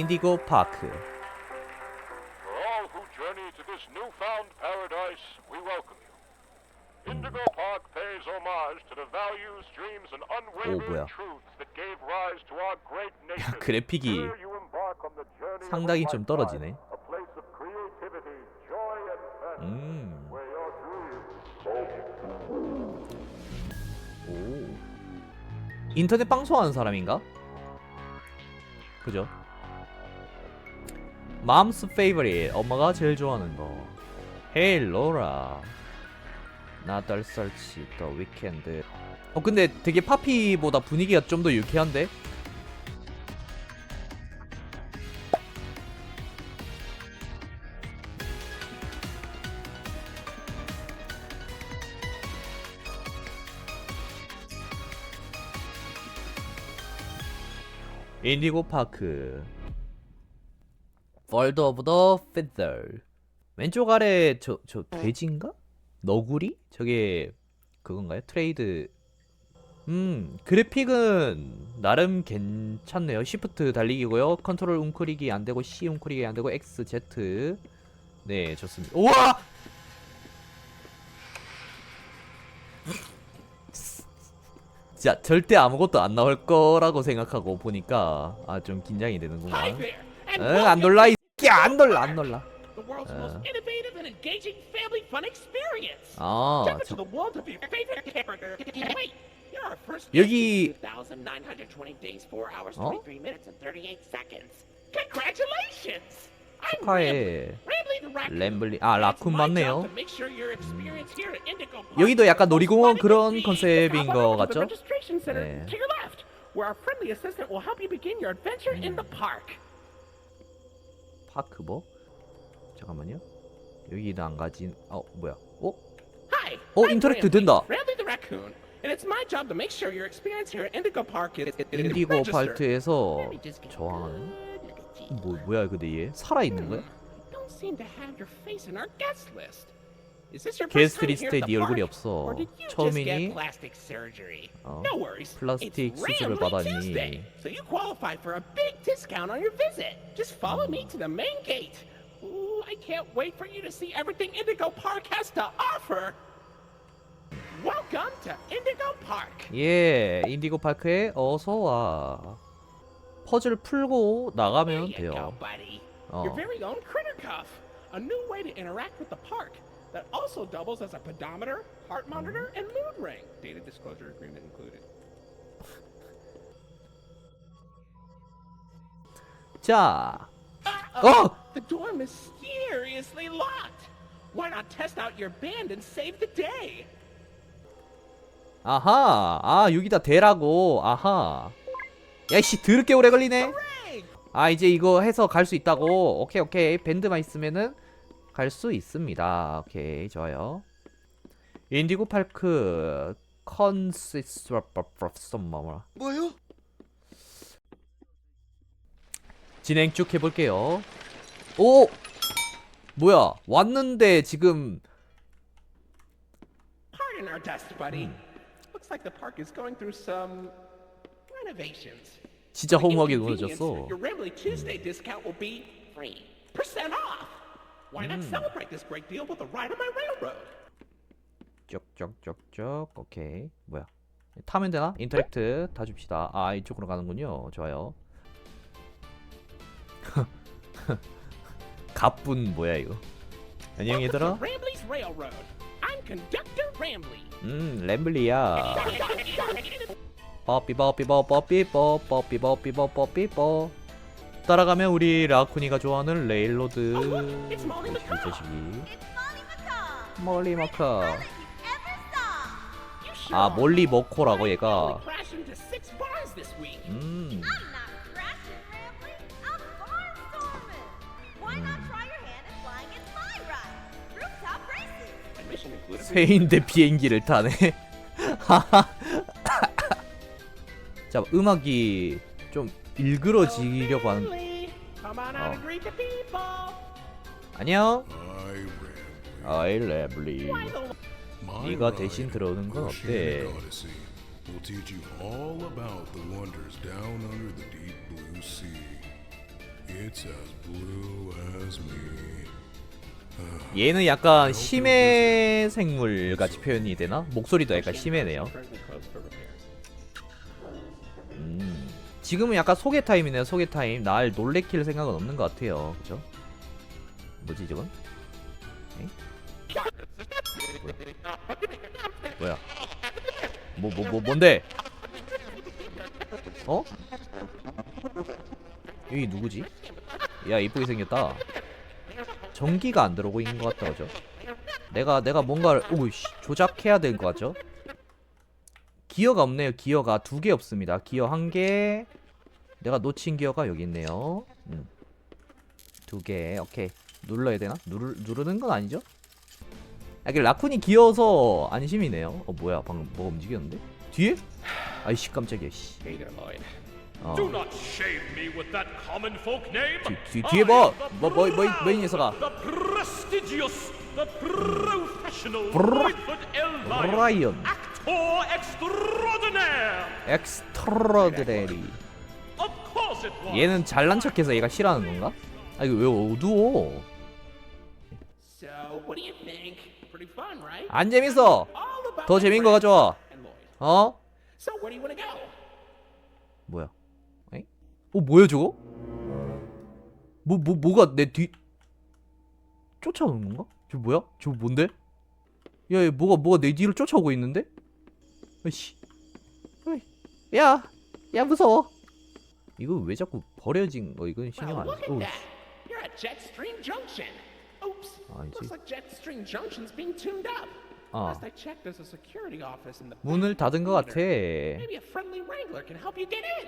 인디고 파크. For all who journey to this newfound paradise, we welcome you. Indigo Park pays homage to the values, dreams, and 뭐야. unwavering truths that gave rise to our great nation. 그래픽이 상당히 좀 떨어지네. 음. 오. 인터넷 방송하는 사람인가? 그죠? 맘스 페이버릿 엄마가 제일 좋아하는 거. 헤이 로라. 나달 설치 더 위켄드. 어 근데 되게 파피보다 분위기가 좀 더 유쾌한데? 인디고 파크 월드 오브 더 피들 왼쪽 아래 저 저 돼지인가? 너구리? 저게 그건가요? 트레이드. 음 그래픽은 나름 괜찮네요. 시프트 달리기고요. 컨트롤 웅크리기 안되고 C 웅크리기 안되고 X Z. 네 좋습니다. 우와! 진짜 절대 아무것도 안 나올 거라고 생각하고 보니까 아 좀 긴장이 되는구만 응안 놀라 이 새끼야 안 놀라 안 놀라 to the world's Uh. most innovative and engaging family fun experience. 아 Step into 저, the world of your favorite character. Wait, you're our first 여기- 2,920 days, 4 hours, 어? 23 minutes, and 38 seconds. Congratulations! I'm 축하해 Rambley the Raccoon. 램블리 아 It's 라쿤 my 맞네요 job to make sure your experience here at Indigo Park 여기도 약간 놀이공원 그런 and 컨셉인. 거 같죠? 네. to your left, where our friendly assistant will help you begin your adventure in the park. 뭐? 잠깐만요 여기도 안 가진 어 뭐야 어? Hi. 어, 인터랙트 된다. Rambley the raccoon, and it's my job to make sure your experience here at Indigo Park is, 인디고. 발트에서 저항하는. 뭐 뭐야 근데 얘 살아 있는 거야? Don't seem to have your face in our guest list. 게스트 리스트에 네 얼굴이? 없어 처음이니 get plastic surgery? 어, No worries. 플라스틱 수술을 받았니? Tuesday, so you qualify for a big discount on your visit. Just follow me to the main gate. Ooh, I can't wait for you to see everything Indigo Park has to offer. Welcome to Indigo Park. 예 인디고 파크에 어서 와 퍼즐 풀고 나가면 돼요. 어. Your very own critter cuff. A new way to interact with the park that also doubles as a pedometer, heart monitor, and mood ring. Data disclosure agreement included. 자 Uh-oh. 어! The door mysteriously locked. Why not test out your band and save the day? 아하 아 여기다 대라고 아하 야이씨 드럽게 오래 걸리네 Hooray! 아 이제 이거 해서 갈 수 있다고 오케이 오케이 밴드만 있으면은 갈 수 있습니다 오케이 좋아요 인디고 파크 컨시스 뭐라 뭐요? 진행 쭉 해볼게요 오 뭐야 왔는데 지금 Pardon our dust, buddy. Looks like the park is going through some renovations. 진짜 허무하게 무너졌어 Your Rambley Tuesday discount will be three percent off. Why not celebrate this great deal with a ride on my railroad? 쪽쪽쪽쪽 오케이 뭐야 타면 되나? 인터랙트 다 줍시다 아 이쪽으로 가는군요 좋아요 가뿐 뭐야 이거 안녕 얘들아. 음 램블리야 뽀삐뽀삐뽀 뽀삐뽀 뽀삐뽀삐뽀 뽀삐뽀 따라가면 우리 라쿠니가 좋아하는 레일로드 It's Molly 이 McCaw. 자식이 It's Molly McCaw. 몰리 the 마카 best car that you've ever saw. You sure 아 are. 몰리 머코라고 I 얘가. 음. 새인데 비행기를 타네. 자 음악이 좀 일그러지려고 하는. Rambley, Come on out Oh. and greet the people. 안녕. 아이 레블리. 네가 대신 들어오는 건 어때? Odyssey, will teach you all about the wonders down under the deep blue sea. It's as blue as me. 얘는 약간 심해 생물 같이 표현이 되나? 목소리도 약간 심해네요. 지금은 약간 소개 타임이네요. 소개 타임. 날 놀래킬 생각은 없는 것 같아요. 그죠? 뭐지 저건? 뭐야? 뭐야? 뭐 뭐 뭐 뭔데? 어? 여기 누구지? 야 이쁘게 생겼다. 전기가 안 들어오고 있는 것 같다 그죠? 내가 내가 뭔가를 오씨 조작해야 될 것 같죠? 기어가 없네요. 기어가 두 개 없습니다. 기어 한 개. 내가 놓친 기어가 여기 있네요. 음. 두 개. 오케이. 눌러야 되나? 누르 누르는 건 아니죠? 아, 이게 라쿤이 기어서 안심이네요. 어 뭐야? 방금 뭐가 움직였는데? 뒤에? 아이씨 깜짝이야. 씨. 어. Do not shame me with that common folk name. 뒤, 뒤, 뒤에 봐. 뭐, 뭐, 뭐, 뭐, 이 녀석아. The prestigious, the professional, 브라- Extraordinaire. 엑스트라드레리. Of course it was. 얘는 잘난 척해서 얘가 싫어하는 건가? 아 이거 왜 어두워? So, what do you think? Pretty fun, right? 안 재밌어. All about 더 my 재밌는 거 friends 가져와. and Lloyd. 어? So, where do you want to go? 뭐야? 에? 어 뭐야 저거? 뭐 뭐 뭐가 내 뒤 쫓아오는 건가? 저 뭐야? 저 뭔데? 야, 얘 뭐가 뭐가 내 뒤를 쫓아오고 있는데? 아씨. 야, 야 무서워. 이거 왜 자꾸 버려진 거? 이건 신경 안 써. at 오, that. You're at Jetstream Junction. Oops. I see. Looks like Jetstream Junction's being tuned up. 아, Last I checked, there's a security office in the 문을 닫은 것 같아. theater. Maybe a friendly wrangler can help you get in.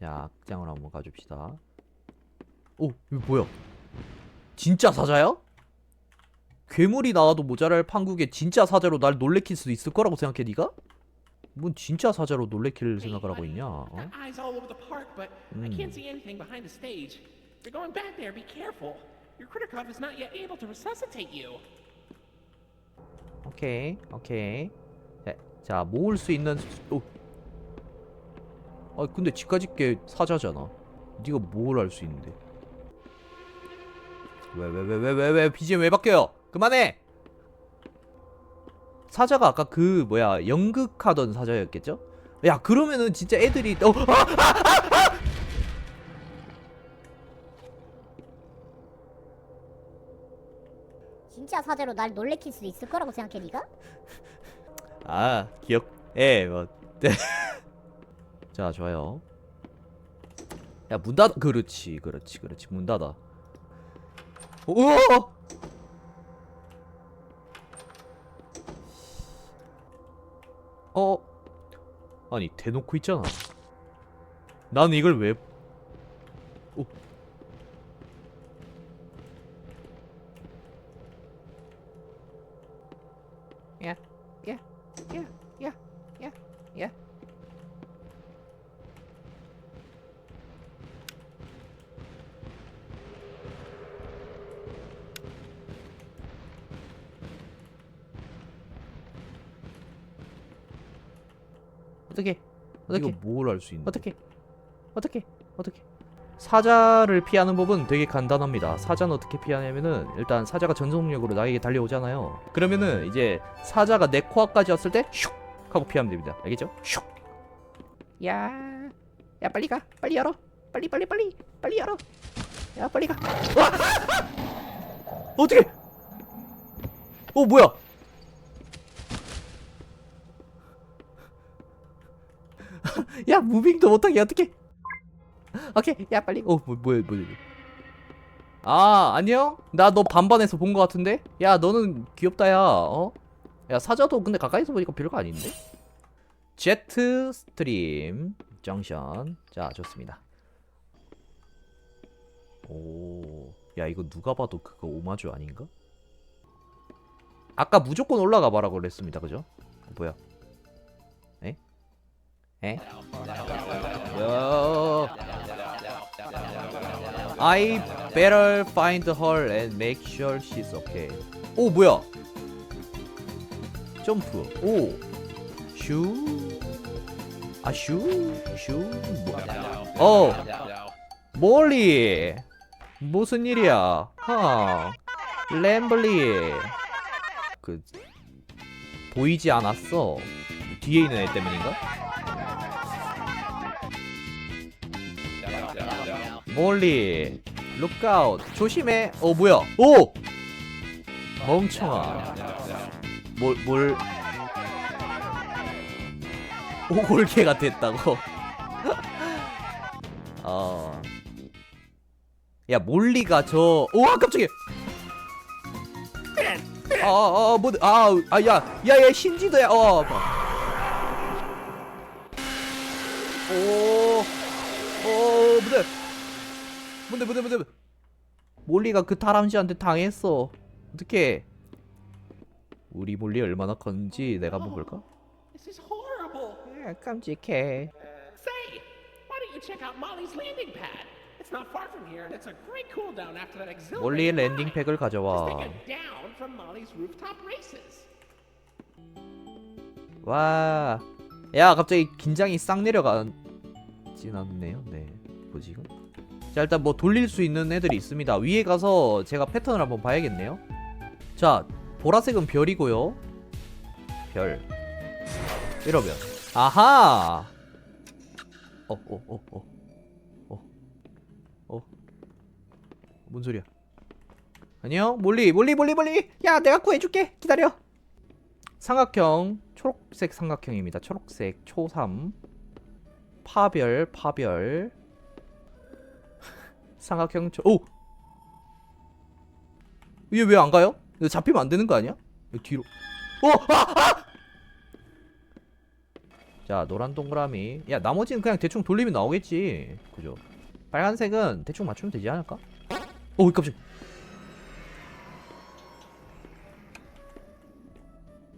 자, 극장으로 한번 가줍시다. 오, 이거 뭐야? 진짜 사자야? 괴물이 나와도 모자랄 판국에 진짜 사자로 날 놀래킬 수도 있을 거라고 생각해, 네가? 뭔 진짜 사자로 놀래킬 생각을 하고 있냐? 어? You. 오케이, 오케이. 자, 자, 모을 수 있는 수- 오. 아, 근데 집까지 게 사자잖아. 네가 뭘 알 수 있는데? 왜 왜 왜 왜 왜왜 BGM 왜 바뀌어요? 그만해. 사자가 아까 그 뭐야 연극하던 사자였겠죠? 야 그러면은 진짜 애들이 어 아! 진짜 사제로 날 놀래킬 수도 있을 거라고 생각해 네가? 아 기억 예뭐 네. 자 좋아요 야 문 닫아 그렇지 그렇지 그렇지 문 닫아 우 어? 아니 대놓고 있잖아. 나는 이걸 왜 어떻게? 이거 뭘 알 수 있는? 어떻게? 어떻게? 어떻게? 사자를 피하는 법은 되게 간단합니다. 사자는 어떻게 피하냐면은 일단 사자가 전속력으로 나에게 달려오잖아요. 그러면은 이제 사자가 내 코앞까지 왔을 때 슉 하고 피하면 됩니다. 알겠죠? 슉. 야, 야 빨리 가, 빨리 열어, 빨리 빨리 빨리 빨리 열어. 야 빨리 가. 와! 어떻게? 어 뭐야? 야 무빙도 못하게 어떻게? 오케이 야 빨리. 어 뭐, 뭐야 뭐야 아 안녕? 나 너 반반에서 본 거 같은데? 야 너는 귀엽다 야 어 야 사자도 근데 가까이서 보니까 별거 아닌데? 제트 스트림 정션. 자 좋습니다. 오야 이거 누가 봐도 그거 오마주 아닌가? 아까 무조건 올라가 봐라고 그랬습니다 그죠? 뭐야? 에? 에? 요. I better find her and make sure she's okay. 오 뭐야? 점프. 오. 슈. 아 슈. 슈. 뭐. 어 몰리 무슨 일이야 하 램블리 그 보이지 않았어 뒤에 있는 애 때문인가? 몰리. 룩아웃. 조심해. 어 뭐야? 오! 멍청아. 뭘뭘? 오골개가 됐다고? 어. 야 몰리가 저 우와 깜짝이야! 어어 뭐, 아아야야야 신지도야 어 오, 오, 뭔데? 뭔데, 뭔데, 뭔데? 몰리가 그 다람쥐한테 당했어. 어떻게? 우리 몰리 얼마나 컸는지 내가 한번 볼까? This is horrible. 아, 깜찍해. Say, why don't you check out Molly's landing pad? It's not far from here, and it's a great cool down after that exhilarating 몰리의 ride. 랜딩팩을 Just take 가져와. a down from Molly's rooftop races. 와. 야, 갑자기 긴장이 싹 내려가진 않네요. 네. 뭐지 이거? 자, 일단 뭐 돌릴 수 있는 애들이 있습니다. 위에 가서 제가 패턴을 한번 봐야겠네요. 자, 보라색은 별이고요. 별. 이러면 아하. 어, 어, 어, 어. 어. 어. 뭔 소리야? 안녕? 몰리, 몰리, 몰리, 몰리. 야, 내가 구해줄게. 기다려. 삼각형 초록색 삼각형입니다. 초록색 초삼 파별 파별 삼각형 초 오! 얘 왜 안 가요? 잡히면 안 되는 거 아니야? 뒤로 어! 아! 아! 자 노란 동그라미 야 나머지는 그냥 대충 돌리면 나오겠지 그죠 빨간색은 대충 맞추면 되지 않을까? 오 깜짝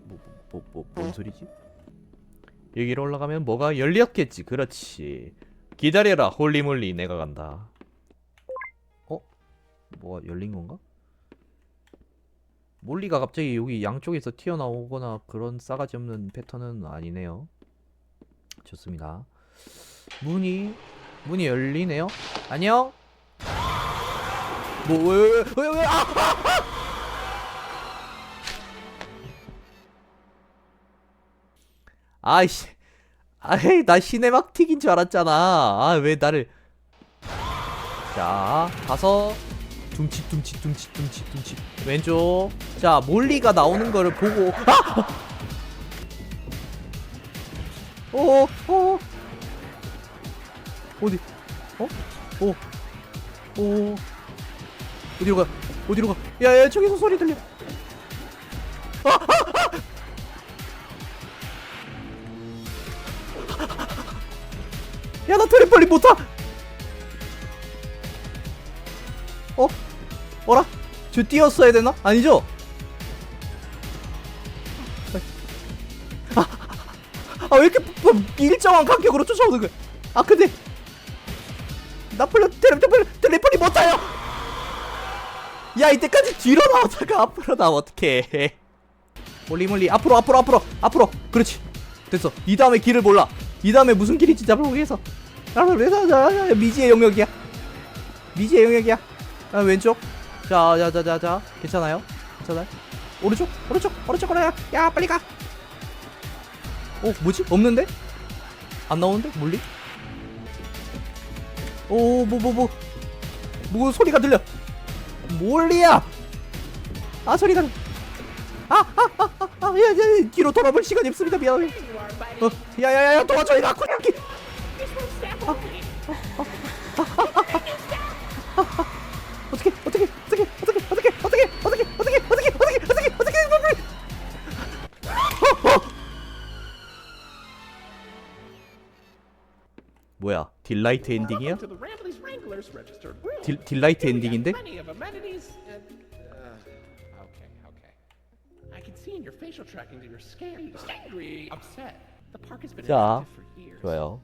뭐, 뭐, 뭐, 뭔 소리지? 여기로 올라가면 뭐가 열렸겠지. 그렇지. 기다려라, 홀리몰리. 내가 간다. 어? 뭐가 열린 건가? 몰리가 갑자기 여기 양쪽에서 튀어나오거나 그런 싸가지 없는 패턴은 아니네요. 좋습니다. 문이 문이 열리네요. 안녕. 뭐왜왜왜 왜, 왜, 왜, 아! 아이씨 아이 나 시네마틱인 줄 알았잖아 아 왜 나를 자 가서 둠칫 둠칫 둠칫 둠칫 둠칫. 왼쪽. 자 몰리가 나오는 거를 보고. 아! 어, 어, 어디, 어, 어, 어, 어디로 가, 어디로 가, 야, 야, 저기서 소리 들려. 야, 나 트램펄린 못 타! 어? 어라? 저 뛰었어야 되나? 아니죠? 아, 아, 왜 이렇게 뭐, 일정한 간격으로 쫓아오는 거야? 아, 근데 나폴레 트램펄이 못 타요! 야, 이때까지 뒤로 나오다가 앞으로 나오면 어떡해. 몰리 몰리 앞으로 앞으로 앞으로 앞으로 그렇지 됐어 이 다음에 길을 몰라 이 다음에 무슨 길인지 잡아보기 위해서 잡아보기 미지의 영역이야 미지의 영역이야 아, 왼쪽 자 자 자 자 자 괜찮아요 괜찮아요 오른쪽 오른쪽 오른쪽 걸어야 야 빨리 가어 뭐지 없는데 안 나오는데 몰리 오 뭐 뭐 뭐 뭐 소리가 들려 몰리야 아 소리가 들려. 아, 아, 아, 아, 야, 야, 뒤로 돌아볼 시간이 없습니다. 미안해. 어, 야, 야, 야, 도와줘, 이라 구냥기. This will step on me. 어떻게, 딜라이트 엔딩이야? 딜라이트 엔딩인데? 자, 좋아요.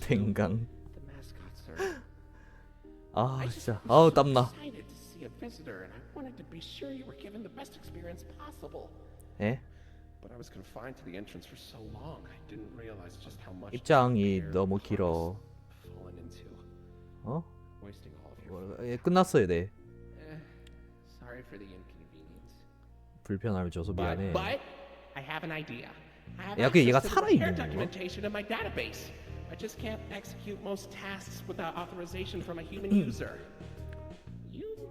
댕강. 아, 진짜. 아우, 땀나. 에? to see a visitor, and I wanted to be sure you were given the best experience possible. 예? But I was confined to the entrance for so long, I didn't realize just how much 입장이 air 너무 I was 길어. falling into, 어? wasting all of your. 뭐, 예, 끝났어요, 네. Eh, sorry for the inconvenience. 불편함을 줘서 But, 미안해. but I have an idea. I have 야, 그 얘가 access to the 살아있는 repair 거야? documentation in my database. I just can't execute most tasks without authorization from a human Hmm. user.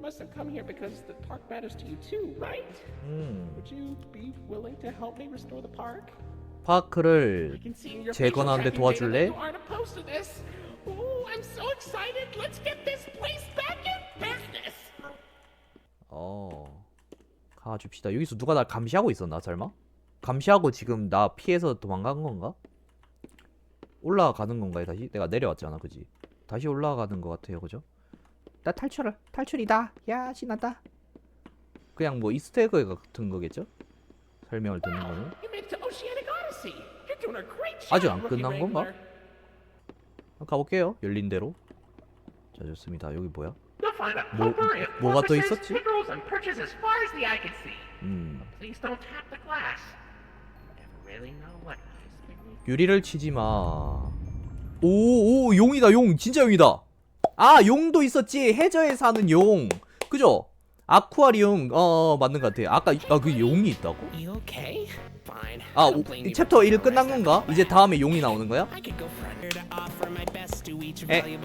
Must have come here because the park matters to you too, right? 음. Would you be willing to help me restore the park? 파크를 재건하는데 도와줄래? 어 가줍시다. 여기서 누가 날 감시하고 있었나 설마? 감시하고 지금 나 피해서 도망간 건가? 올라가는 건가요 다시? 내가 내려왔잖아, 그지? 다시 올라가는 것 같아요, 그죠? 나 탈출을 탈출이다. 야 신난다. 그냥 뭐 이스터에그 같은 거겠죠? 설명을 듣는 거는. 아직 안 끝난 건가? 가볼게요. 열린 대로. 자 좋습니다. 여기 뭐야? 뭐- 뭐가 또 porpoises, 있었지? 음. 유리를 치지 마. 오, 오, 용이다, 용. 진짜 용이다. 아, 용도 있었지. 해저에 사는 용. 그죠? 아쿠아리움. 어, 어 맞는 것 같아. 아까 아, 그 용이 있다고? You okay? Fine. 아, 오, 챕터 for 1 끝난 건가? 이제 다음에 용이 나오는 거야? 에,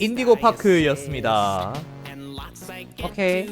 인디고 파크였습니다. 오케이.